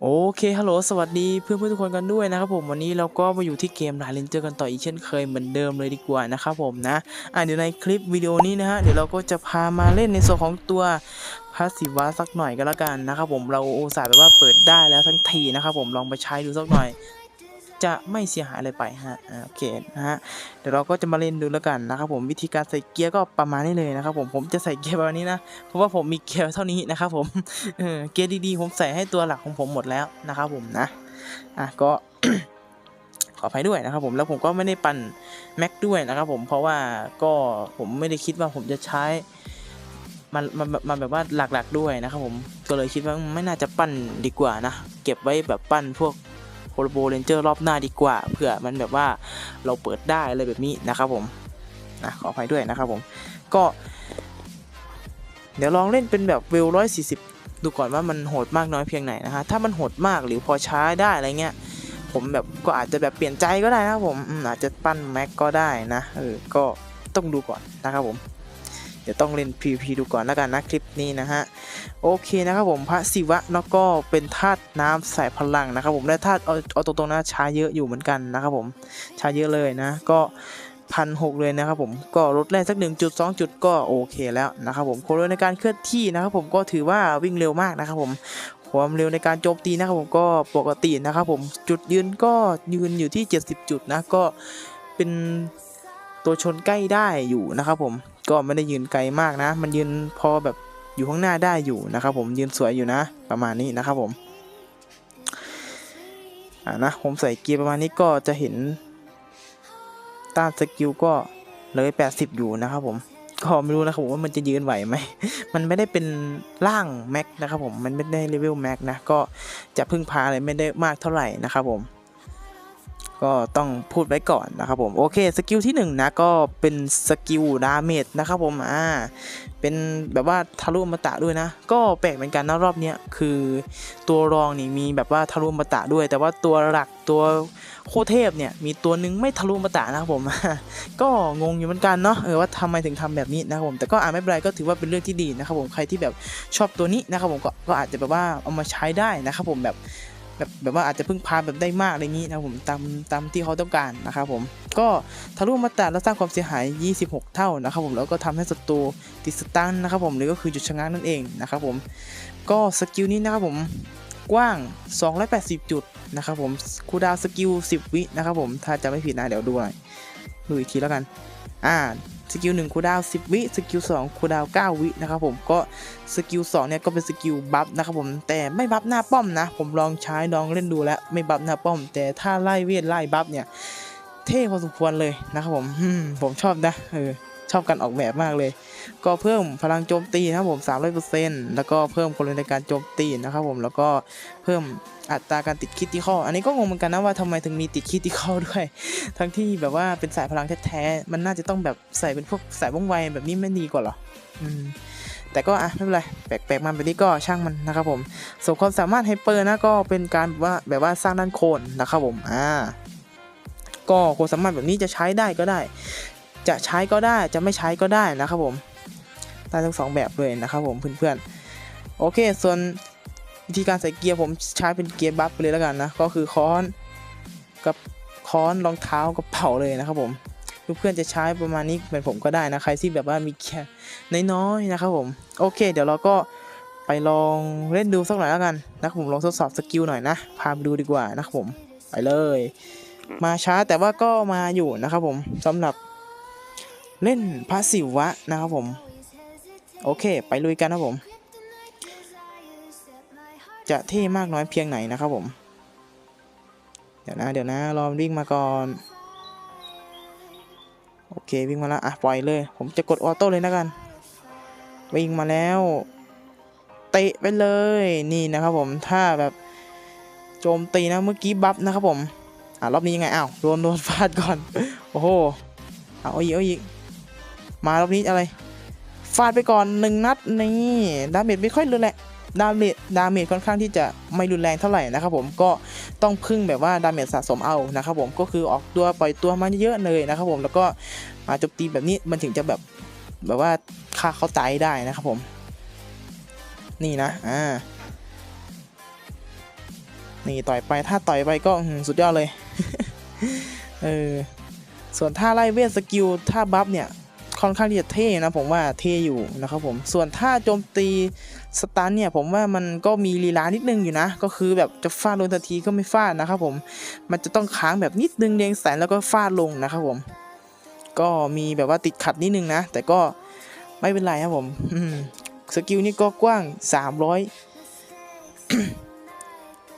โอเค ฮัลโหล สวัสดีเพื่อนเพื่อนทุกคนกันด้วยนะครับผมวันนี้เราก็มาอยู่ที่เกมลายเลนเจอร์กันต่ออีกเช่นเคยเหมือนเดิมเลยดีกว่านะครับผมนะ อะเดี๋ยวในคลิปวิดีโอนี้นะฮะเดี๋ยวเราก็จะพามาเล่นในส่วนของตัวพาสิวาสักหน่อยก็แล้วกันนะครับผมเราอุตส่าห์แบบว่าเปิดได้แล้วทั้งทีนะครับผมลองไปใช้ดูสักหน่อย จะไม่เสียหายอะไรไปฮะโอเคนะฮะเดี๋ยวเราก็จะมาเล่นดูแล้วกันนะครับผมวิธีการใส่เกียร์ก็ประมาณนี้เลยนะครับผมผมจะใส่เกียร์แบบนี้นะเพราะว่าผมมีเกียร์เท่านี้นะครับผมเออเกียร์ดีๆ ผมใส่ให้ตัวหลักของผมหมดแล้วนะครับผมนะอะก็ขออภัยด้วยนะครับผมแล้วผมก็ไม่ได้ปั่นแม็กด้วยนะครับผมเพราะว่าก็ผมไม่ได้คิดว่าผมจะใช้มันมันมันแบบว่าหลักๆด้วยนะครับผมก็เลยคิดว่าไม่น่าจะปั้นดีกว่านะ เก็บไว้แบบปั้นพวก โคโลโบเรนเจอร์รอบหน้าดีกว่าเผื่อมันแบบว่าเราเปิดได้อะไรแบบนี้นะครับผมนะขออภัยด้วยนะครับผมก็ เดี๋ยวลองเล่นเป็นแบบเวลร้อยสี่สิบดูก่อนว่ามันโหดมากน้อยเพียงไหนนะฮะถ้ามันโหดมากหรือพอช้าได้อะไรเงี้ยผมแบบก็อาจจะแบบเปลี่ยนใจก็ได้นะครับผมอืมอาจจะปั้นแม็กก็ได้นะเออก็ต้องดูก่อนนะครับผม เดี๋ยวต้องเล่น PVP ดูก่อนแล้วกันนะคลิปนี้นะฮะโอเคนะครับผมพระศิวะแล้วก็เป็นธาตุน้ำใส่พลังนะครับผมและธาตุเอาเอาตรงๆนะช้าเยอะอยู่เหมือนกันนะครับผมช้าเยอะเลยนะ ก็พันหกเลยนะครับผมก็ลดแรงสัก 1.2 จุดก็โอเคแล้วนะครับผมความเร็วในการเคลื่อนที่นะครับผมก็ถือว่าวิ่งเร็วมากนะครับผมความเร็วในการโจมตีนะครับผมก็ปกตินะครับผมจุดยืนก็ยืนอยู่ที่ 70 จุดนะก็เป็นตัวชนใกล้ได้อยู่นะครับผม ก็ไม่ได้ยืนไกลมากนะ มันยืนพอแบบอยู่ข้างหน้าได้อยู่นะครับผมยืนสวยอยู่นะ ประมาณนี้นะครับผมอ่านะผมใส่เกียร์ประมาณนี้ก็จะเห็นต้านสกิลก็เลย80 อยู่นะครับผมก็ไม่รู้นะครับผมว่ามันจะยืนไหวไหม มันไม่ได้เป็นร่างแม็กนะครับผม มันไม่ได้เลเวลแม็กนะ ก็จะพึ่งพาอะไรไม่ได้มากเท่าไหร่นะครับผม ก็ต้องพูดไว้ก่อนนะครับผมโอเคสกิลที่หนึ่งนะก็เป็นสกิลดาเมจนะครับผมอ่าเป็นแบบว่าทะลุอมตะด้วยนะ ก็แปลกเหมือนกันนะรอบเนี้ยคือตัวรองนี่มีแบบว่าทะลุอมตะด้วย แต่ว่าตัวหลักตัวโคเทพเนี่ยมีตัวหนึงไม่ทะลุอมตะนะครับผม ก็งงอยู่เหมือนกันเนาะเออว่าทำไมถึงทำแบบนี้นะครับผมแต่ก็อ่าไม่เป็นไรก็ถือว่าเป็นเรื่องที่ดีนะครับผมใครที่แบบชอบตัวนี้นะครับผมก็อาจจะแบบว่าเอามาใช้ได้นะครับผมแบบ แบบแบบว่าอาจจะพึ่งพาแบบได้มากอะไรอย่างนี้นะผมตามตามที่เขาต้องการนะครับผมก็ทะลุอมตะแล้วสร้างความเสียหาย 26 เท่านะครับผมแล้วก็ทำให้ศัตรูติดสตันนะครับผมหรือก็คือหยุดชะงักนั่นเองนะครับผมก็สกิลนี้นะครับผมกว้าง 280 จุดนะครับผมคูดาวสกิล 10 วินะครับผมถ้าจะไม่ผิดนะเดี๋ยวดูหน่อยดูอีกทีแล้วกันอ่า สกิล1คูดาว10 วิ สกิล2คูดาว9วินะครับผมก็สกิล2เนี่ยก็เป็นสกิลบัฟนะครับผมแต่ไม่บัฟหน้าป้อมนะ ผมลองใช้ลองเล่นดูแล้วไม่บัฟหน้าป้อม แต่ถ้าไล่เวทไล่บัฟเนี่ยเท่พอสมควรเลยนะครับผมผมชอบนะเออ ชอบการออกแบบมากเลย ก็เพิ่มพลังโจมตีนะครับผม 300%แล้วก็เพิ่มคนในการโจมตีนะครับผม แล้วก็เพิ่มอัตราการติดคิดที่ข้อ อันนี้ก็งงเหมือนกันนะว่าทำไมถึงมีติดคิดที่ข้อด้วย ทั้งที่แบบว่าเป็นสายพลังแท้ๆ มันน่าจะต้องแบบใส่เป็นพวกสายว่องไวแบบนี้ไม่ดีกว่าหรอ อืมแต่ก็อะไม่เป็นไรแปลกๆมาแบบนี้ก็ช่างมันนะครับผมส่วนความสามารถไฮเปอร์นะก็เป็นการแบบว่าแบบว่าสร้างด้านโคนนะครับผมอ่าก็ความสามารถแบบนี้จะใช้ได้ก็ได้ จะใช้ก็ได้จะไม่ใช้ก็ได้นะครับผมได้ทั้งสองแบบเลยนะครับผมเพื่อนๆโอเค ส่วนวิธีการใส่เกียร์ผมใช้เป็นเกียร์บัฟไปเลยแล้วกันนะก็คือค้อนกับค้อนรองเท้ากระเป๋าเลยนะครับผมเพื่อนๆจะใช้ประมาณนี้เหมือนผมก็ได้นะใครที่แบบว่ามีแค่น้อยๆนะครับผมโอเค เดี๋ยวเราก็ไปลองเล่นดูสักหน่อยแล้วกันนะครับผมลองทดสอบสกิลหน่อยนะพาไปดูดีกว่านะครับผมไปเลย มาช้าแต่ว่าก็มาอยู่นะครับผมสำหรับ เล่นพาสซีวะนะครับผม โอเค ไปลุยกันนะผม จะเท่มากน้อยเพียงไหนนะครับผม เดี๋ยวนะ เดี๋ยวนะ รอวิ่งมาก่อน โอเควิ่งมาแล้ว อะ ปล่อยเลย ผมจะกดออโต้เลยนะกัน วิ่งมาแล้ว เตะไปเลย นี่นะครับผม ถ้าแบบโจมตีนะ เมื่อกี้บัฟนะครับผม อะรอบนี้ยังไง อ้าว โดนโดนฟาดก่อน โอ้โห เอาอีกเอาอีก มารอบนี้อะไร ฟาดไปก่อนหนึ่งนัดนี่ดาเมจไม่ค่อยรุนแรงดาเมจดาเมจค่อนข้างที่จะไม่รุนแรงเท่าไหร่นะครับผมก็ต้องพึ่งแบบว่าดาเมจสะสมเอานะครับผมก็คือออกตัวปล่อยตัวมาเยอะเลยนะครับผมแล้วก็มาจมตีแบบนี้มันถึงจะแบบแบบว่าฆ่าเขาตายได้นะครับผม นี่นะอ่านี่ต่อยไปถ้าต่อยไปก็สุดยอดเลยเออส่วนท่าไล่เวทสกิลท่าบัฟเนี่ย ค่อนข้างที่จะเท่นะผมว่าเท่อยู่นะครับผมส่วนท่าโจมตีสตันเนี่ยผมว่ามันก็มีลีลานิดนึงอยู่นะ ก็คือแบบจะฟาดลงทันทีก็ไม่ฟาดนะครับผมมันจะต้องค้างแบบนิดนึงเรียงแสนแล้วก็ฟาดลงนะครับผม ก็มีแบบว่าติดขัดนิดนึงนะ แต่ก็ไม่เป็นไรครับผมอืมสกิลนี่ก็กว้าง 300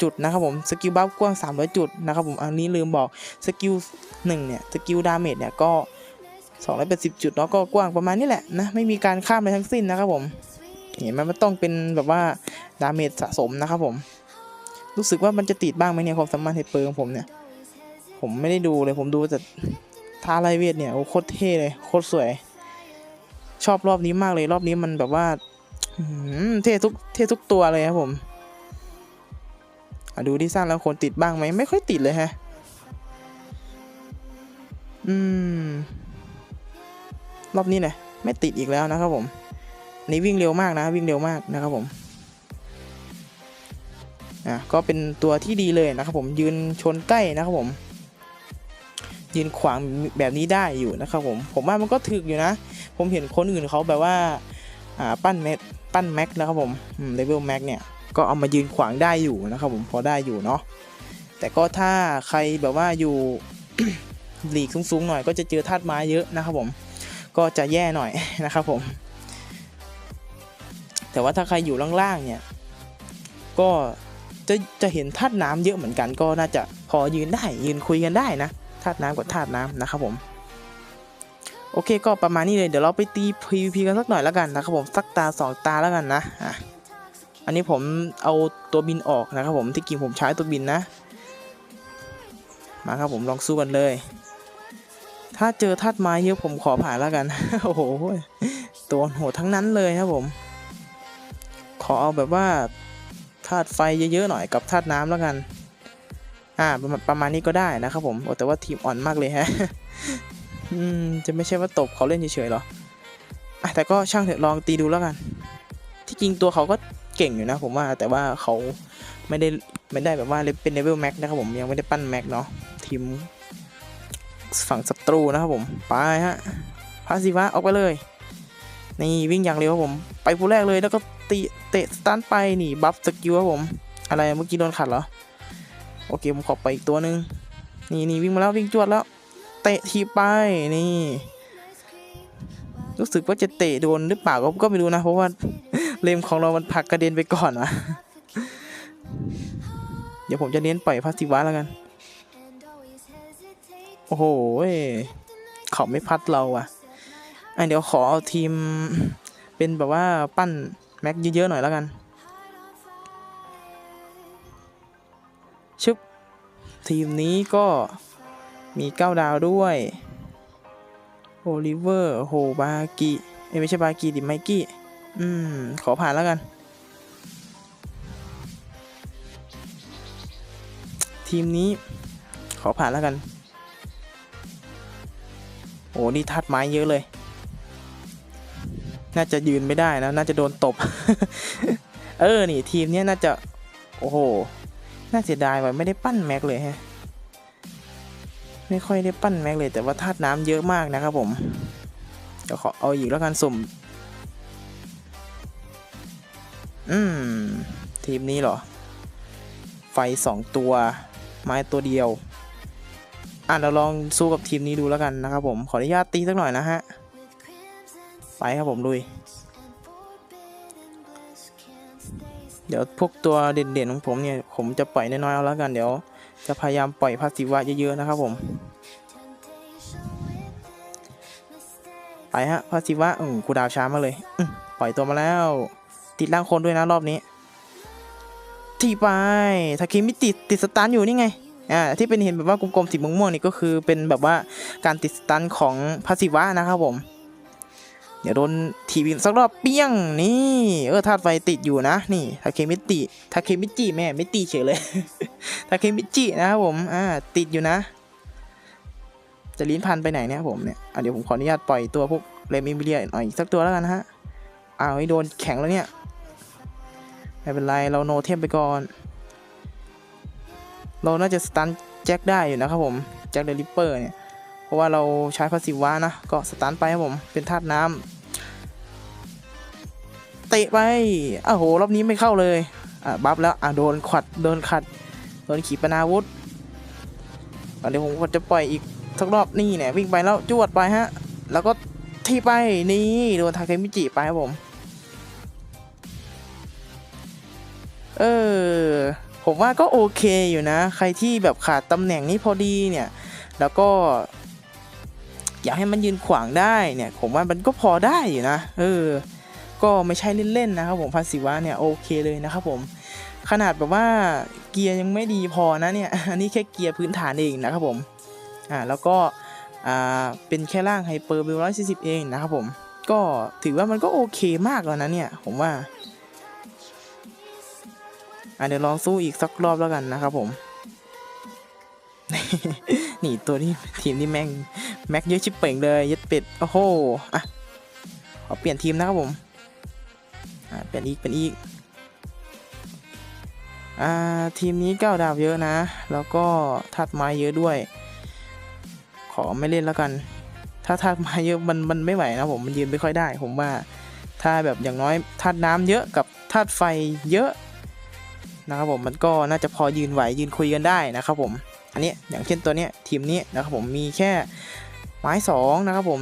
จุดนะครับผมสกิลบัฟกว้าง 300 จุดนะครับผมอันนี้ลืมบอกสกิล1เนี่ยสกิลดาเมจเนี่ยก็ 280 จุดเนาะก็กว้างประมาณนี้แหละนะไม่มีการข้ามอะไรทั้งสิ้นนะครับผมเห็นไหมมันต้องเป็นแบบว่าดาเมจสะสมนะครับผม รู้สึกว่ามันจะติดบ้างไหมเนี่ยความสามารถเฮดเปิร์ของผมเนี่ย ผมไม่ได้ดูเลยผมดูแต่ท่าไล่เวทเนี่ยโอ้โคตรเท่เลยโคตรสวย ชอบรอบนี้มากเลยรอบนี้มันแบบว่าเท่ทุกเท่ทุกตัวเลยครับผมดูที่สร้างแล้วคนติดบ้างไหมไม่ค่อยติดเลยฮะ อืม รอบนี้เนี่ยไม่ติดอีกแล้วนะครับผมนนี่วิ่งเร็วมากนะวิ่งเร็วมากนะครับผมอะก็เป็นตัวที่ดีเลยนะครับผมยืนชนใกล้นะครับผม ยืนขวางแบบนี้ได้อยู่นะครับผม ผมว่ามันก็ถึกอยู่นะ ผมเห็นคนอื่นเขาแบบว่าอ่าปั้นแม็กปั้นแม็กนะครับผมเลเวลแม็กเนี่ยก็เอามายืนขวางได้อยู่นะครับผมพอได้อยู่เนาะแต่ก็ถ้าใครแบบว่าอยู่หลีกสูงๆหน่อยก็จะเจอธาตุไม้เยอะนะครับผม ก็จะแย่หน่อยนะครับผม แต่ว่าถ้าใครอยู่ล่างๆเนี่ย ก็จะจะเห็นธาตุน้ำเยอะเหมือนกันก็น่าจะพอยืนได้ยืนคุยกันได้นะธาตุน้ำกับธาตุน้ำนะครับผมโอเคก็ประมาณนี้เลยเดี๋ยวเราไปตี PVP กันสักหน่อยแล้วกันนะครับผมสักตาสองตาแล้วกันนะอะอันนี้ผมเอาตัวบินออกนะครับผมที่กิงผมใช้ตัวบินนะ มาครับผมลองสู้กันเลย ถ้าเจอธาตุไม้เยอะผมขอผ่านแล้วกัน โอ้โห ตัวโหดทั้งนั้นเลยครับผม ขอเอาแบบว่าธาตุไฟเยอะๆหน่อยกับธาตุน้ำแล้วกัน อ่าประมาณประมาณนี้ก็ได้นะครับผมแต่ว่าทีมอ่อนมากเลยฮะ อืม จะไม่ใช่ว่าตบเขาเล่นเฉยๆหรอ อะแต่ก็ช่างเถอะลองตีดูแล้วกัน ที่จริงตัวเขาก็เก่งอยู่นะผมว่า แต่ว่าเขาไม่ได้ไม่ได้แบบว่าเป็นเลเวลแม็กนะครับผมยังไม่ได้ปั้นแม็กเนาะทีม ฝั่งศัตรูนะครับผม ไปฮะพาสิวะออกไปเลย นี่วิ่งอย่างเร็วครับผม ไปผู้แรกเลยแล้วก็ตีเตะสตันไปนี่บัฟสกิลครับผม อะไรเมื่อกี้โดนขัดเหรอ โอเคผมขอไปอีกตัวหนึ่งนี่นี่วิ่งมาแล้ววิ่งจวดแล้ว เตะทีไปนี่ รู้สึกว่าจะเตะโดนหรือเปล่าก็ก็ไม่รู้นะ เพราะว่าเลมของเรามันผักกระเด็นไปก่อนวะเดี๋ยวผมจะเน้นปล่อยพาสิวะแล้วกัน โอ้โหเขาไม่พัดเราอะอะเดี๋ยวขอเอาทีมเป็นแบบว่าปั้นแม็กเยอะๆหน่อยแล้วกัน ชึบ ทีมนี้ก็มีเก้าดาวด้วยโอลิเวอร์โหบากิเอ้ไม่ใช่บากิดิไมกี้ อืม ขอผ่านแล้วกัน ทีมนี้ขอผ่านแล้วกัน โอ้นี่ทัดไม้เยอะเลย น่าจะยืนไม่ได้นะ น่าจะโดนตบ เออ นี่ทีมเนี้ยน่าจะ โอ้โห น่าเสียดายว่ะไม่ได้ปั้นแม็กเลยฮะ ไม่ค่อยได้ปั้นแม็กเลย แต่ว่าธาตุน้ำเยอะมากนะครับผมเดี๋ยวขอเอาอีกแล้วกันสุ่ม อืม ทีมนี้เหรอ ไฟสองตัว ไม้ตัวเดียว อะเราลองสู้กับทีมนี้ดูแล้วกันนะครับผมขออนุญาตตีสักหน่อยนะฮะไปครับผมลุย เดี๋ยวพวกตัวเด่นๆของผมเนี่ย ผมจะปล่อยน้อยๆเอาแล้วกันเดี๋ยว จะพยายามปล่อยพาสซีวะเยอะๆนะครับผมไปฮะพาสซีวะอืมกูดาวช้ามาเลยปล่อยตัวมาแล้ว ติดร่างคนด้วยนะรอบนี้ที่ไปทาคิมิติดติดสตันอยู่นี่ไง อ่าที่เป็นเห็นแบบว่ากลมๆสีม่วงๆนี่ก็คือเป็นแบบว่าการติดสตันของพาสซีวะนะครับผม เดี๋ยวโดนทีวีสักรอบเปี้ยงนี่เออธาตุไฟติดอยู่นะนี่ทาเคมิติทาเคมิจิแม่ไม่ตีเฉยเลยทาเคมิจินะครับผมอ่าติดอยู่นะ จะลิ้นพันไปไหนเนี่ยผมเนี่ยอะเดี๋ยวผมขออนุญาตปล่อยตัวพวกเรมิมิเลียหน่อยอีกสักตัวแล้วกันฮะอ้าวไอ้โดนแข็งแล้วเนี่ยไม่เป็นไรเราโนเทมไปก่อน เราน่าจะสตันแจ็คได้อยู่นะครับผมแจ็คเดลิเปอร์เนี่ยเพราะว่าเราใช้พาสซีวานะก็สตันไปครับผมเป็นธาตุน้ำเตะไปอ้าโหรอบนี้ไม่เข้าเลยอะบัฟแล้วอะโดนขัดโดนขัดโดนขีปนาวุธเดี๋ยวผมก็จะปล่อยอีกสักรอบนี่เนี่ยวิ่งไปแล้วจวดไปฮะ แล้วก็ที่ไปนี่โดนทาเคมิจิไปครับผม เออ ผมว่าก็โอเคอยู่นะ ใครที่แบบขาดตำแหน่งนี้พอดีเนี่ย แล้วก็ อยากให้มันยืนขวางได้เนี่ย ผมว่ามันก็พอได้อยู่นะ เออ ก็ไม่ใช่เล่นๆนะครับผมพาสิวะเนี่ยโอเคเลยนะครับผม ขนาดแบบว่าเกียร์ยังไม่ดีพอนะเนี่ย อันนี้แค่เกียร์พื้นฐานเองนะครับผม อ่า แล้วก็ อ่า เป็นแค่ร่างไฮเปอร์เบลร้อยสี่สิบเองนะครับผม ก็ถือว่ามันก็โอเคมากแล้วนะเนี่ย ผมว่า อะเดี๋ยวลองสู้อีกสักรอบแล้วกันนะครับผมนี่ตัวนี้ทีมนี่แม่งแม็กเยอะชิบเป่งเลยยัดเป็ดโอ้โหอะขอเปลี่ยนทีมนะครับผมอะเปลี่ยนอีกเป็นอีกอ่าทีมนี้เก้าดาวเยอะนะ แล้วก็ธาตุไม้เยอะด้วย ขอไม่เล่นแล้วกัน ถ้าธาตุไม้เยอะมันมันไม่ไหวนะผมมันยืนไม่ค่อยได้ ผมว่า ถ้าแบบอย่างน้อยธาตุน้ำเยอะกับธาตุไฟเยอะ นะครับผมมันก็น่าจะพอยืนไหวยืนคุยกันได้นะครับผมอันนี้อย่างเช่นตัวเนี้ยทีมนี้นะครับผมมีแค่ไม้สองนะครับผม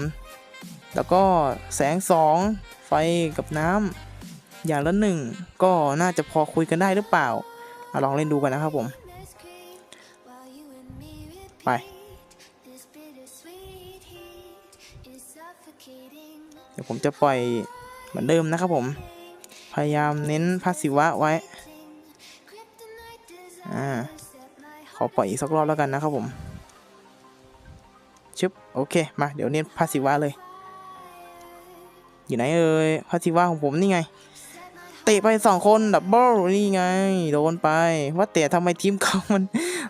แล้วก็แสงสองไฟกับน้ำอย่างละหนึ่งก็น่าจะพอคุยกันได้หรือเปล่าอาลองเล่นดูกันนะครับผมไปเดี๋ยวผมจะปล่อยเหมือนเดิมนะครับผม พยายามเน้นพาสซีวะไว้ อ่าขอปล่อยอีกสักรอบแล้วกันนะครับผมชึบโอเคมาเดี๋ยวเน้นพาสซีวะเลย อยู่ไหนเอ่ยพาสซีวะของผมนี่ไง เตะไปสองคนดับเบิลนี่ไง โดนไป ว่าแต่ทำไมทีมเขามัน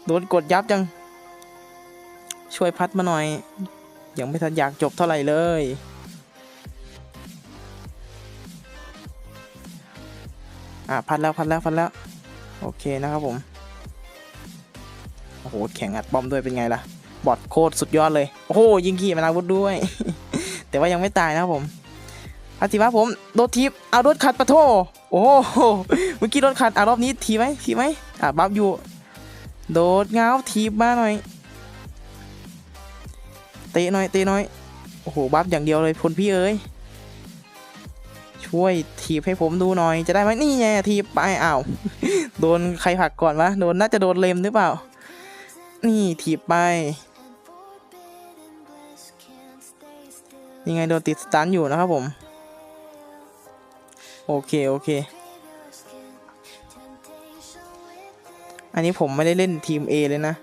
โดนกดยับจัง ช่วยพัดมาหน่อย ยังไม่ทันอยากจบเท่าไหร่เลยอะพัดแล้วพัดแล้วพัดแล้ว โอเคนะครับผม โอ้โหแข่งอัดบอมด้วยเป็นไงล่ะ บอดโคตรสุดยอดเลย โอ้โหยิงขี่มานาวุธด้วย แต่ว่ายังไม่ตายนะครับผมอาทิวะผมโดนทีบเอาโดนขัดปะโทโอ้โหเมื่อกี้โดนขัดอะรอบนี้ทีไหมทีไหมอะบัฟอยู่ โดดเงาทีบมาหน่อยเตะหน่อยเตะหน่อยโอ้โหบัฟอย่างเดียวเลยพลพี่เอ้ยช่วยทีบให้ผมดูหน่อยจะได้ไหมนี่ไงทีบไปอ้าวโดนใครผักก่อนวะโดนน่าจะโดนเลมหรือเปล่า นี่ถีบไปยังไงโดนติดสตันอยู่นะครับผม โอเค โอเค อันนี้ผมไม่ได้เล่นทีม A เลยนะ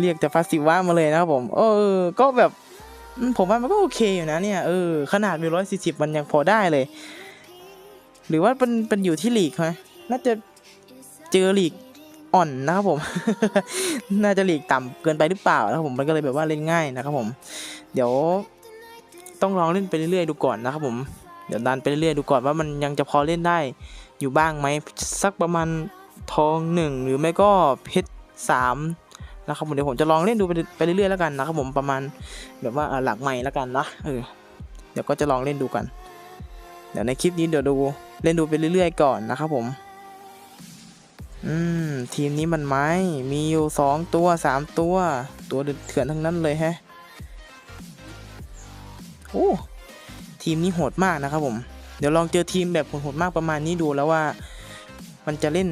เรียกแต่ฟาสิวะมาเลยนะครับผม เออ ก็แบบ ผมว่ามันก็โอเคอยู่นะเนี่ย เออ ขนาดมีร้อยสี่สิบมันยังพอได้เลย หรือว่าเป็นเป็นอยู่ที่ลีกไหมน่าจะเจอลีก อ่อนนะครับผม น่าจะหลีกต่ำเกินไปหรือเปล่านะครับผมมันก็เลยแบบว่าเล่นง่ายนะครับผม เดี๋ยว ต้องลองเล่นไปเรื่อยๆดูก่อนนะครับผม เดี๋ยวดันไปเรื่อยๆดูก่อนว่ามันยังจะพอเล่นได้อยู่บ้างไหมสักประมาณทองหนึ่งหรือไม่ก็เพชรสามนะครับผมเดี๋ยวผมจะลองเล่นดูไปเรื่อยๆแล้วกันนะครับผมประมาณแบบว่าอ่าหลักใหม่แล้วกันนะเออเดี๋ยวก็จะลองเล่นดูกัน เดี๋ยวในคลิปนี้เดี๋ยวดูเล่นดูไปเรื่อยๆก่อนนะครับผม อืม ทีมนี้มันไม้ มีอยู่สองตัวสามตัว ตัวเถื่อนทั้งนั้นเลยแฮะ โอ้ ทีมนี้โหดมากนะครับผม เดี๋ยวลองเจอทีมแบบโหดๆมากประมาณนี้ดูแล้วว่า มันจะเล่น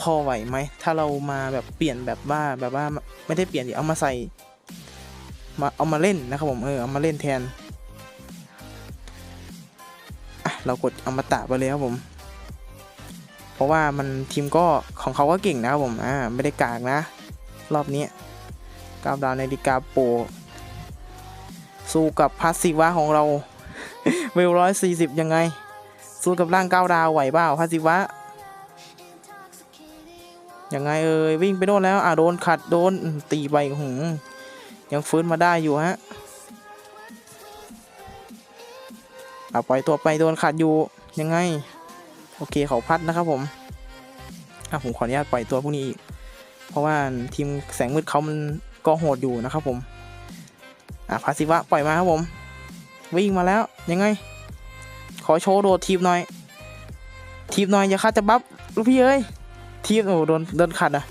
พอไหวไหม ถ้าเรามาแบบเปลี่ยนแบบว่าแบบว่าไม่ได้เปลี่ยนเดิเอามาใส่ มาเอามาเล่นนะครับผมเออเอามาเล่นแทน อะเรากดเอามาตะไปเลยครับผม เพราะว่ามันทีมก็ของเขาก็เก่งนะครับผมอ่าไม่ได้กากนะ รอบนี้กาวดาวในดิกาโปรสู้กับพาสซีวะของเราเวลร้อยสี่สิบยังไง สู้กับร่างก้าดาวไหวเปล่าพาสซีวะยังไงเอ่ยวิ่งไปโดนแล้วอ่าโดนขัดโดนตีไปหืมยังฟื้นมาได้อยู่ฮะอ่าปล่อยตัวไปโดนขัดอยู่ยังไง โอเคเขาพัดนะครับผมอะผมขออนุญาตปล่อยตัวพวกนี้อีก เพราะว่าทีมแสงมืดเขามันก็โหดอยู่นะครับผม อะพาสิวะปล่อยมาครับผม วิ่งมาแล้วยังไง ขอโชว์โดดทีบหน่อย ทีบหน่อยอย่าคาดจะบัฟลูกพี่เอ้ย ทีบโอ้โดนโดนขัดอะ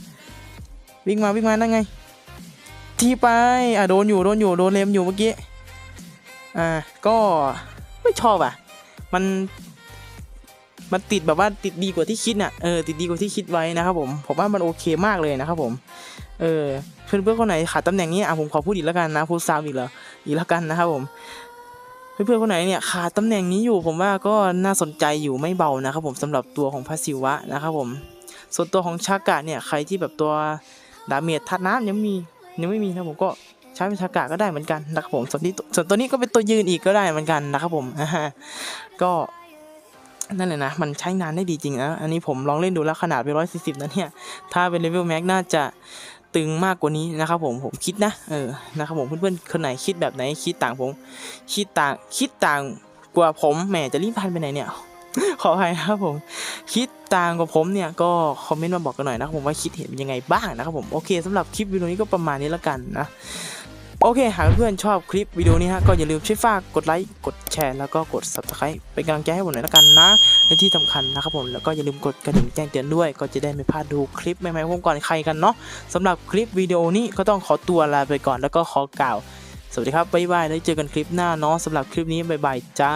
วิ่งมาวิ่งมานั่นไง ทีไป อะโดนอยู่โดนอยู่โดนเลมอยู่เมื่อกี้ อ่าก็ไม่ชอบอะ มัน มันติดแบบว่าติดดีกว่าที่คิดน่ะเออติดดีกว่าที่คิดไว้นะครับผมผมว่ามันโอเคมากเลยนะครับผมเออเพื่อนเพื่อนคนไหนขาดตำแหน่งนี้อะผมขอพูดอีกแล้วกันนะพูดซ้ำอีกแล้วอีกแล้วกันนะครับผมเพื่อนๆคนไหนเนี่ยขาดตำแหน่งนี้อยู่ผมว่าก็น่าสนใจอยู่ไม่เบานะครับผมสำหรับตัวของพาซิวะนะครับผม ส่วนตัวของชากะเนี่ยใครที่แบบตัวดาเมจทัดน้ำยังมียังไม่มีนะผมก็ใช้เป็นชากะก็ได้เหมือนกันนะครับผมส่วนนี้ส่วนตัวนี้ก็เป็นตัวยืนอีกก็ได้เหมือนกันนะครับผมก็ นั่นแหละนะ มันใช้งานได้ดีจริงนะ อันนี้ผมลองเล่นดูแล้วขนาดไปร้อยสี่สิบนะเนี่ย ถ้าเป็นเลเวลแม็กน่าจะตึงมากกว่านี้นะครับผม ผมคิดนะ เออ นะครับผม เพื่อนๆ คนไหนคิดแบบไหน คิดต่างผม คิดต่าง คิดต่างกว่าผม แหม จะรีบพันไปไหนเนี่ย ขออภัยนะครับผม คิดต่างกว่าผมเนี่ย ก็คอมเมนต์มาบอกกันหน่อยนะครับผมว่าคิดเห็นเป็นยังไงบ้างนะครับผม โอเคสำหรับคลิปวิดีโอนี้ก็ประมาณนี้แล้วกันนะ โอเค หากเพื่อนชอบคลิปวิดีโอนี้ฮะก็อย่าลืมช่วยฝากกดไลค์กดแชร์แล้วก็กด subscribe เป็นกำลังใจให้ผมหน่อยละกันนะและที่สำคัญนะครับผมแล้วก็อย่าลืมกดกระดิ่งแจ้งเตือนด้วย ก็จะได้ไม่พลาดดูคลิปใหม่ๆของก่อนใครกันเนาะสำหรับคลิปวิดีโอนี้ก็ต้องขอตัวลาไปก่อนแล้วก็ขอกล่าว สวัสดีครับบ๊ายบายแล้วเจอกันคลิปหน้าเนาะสำหรับคลิปนี้บ๊ายบายจ้า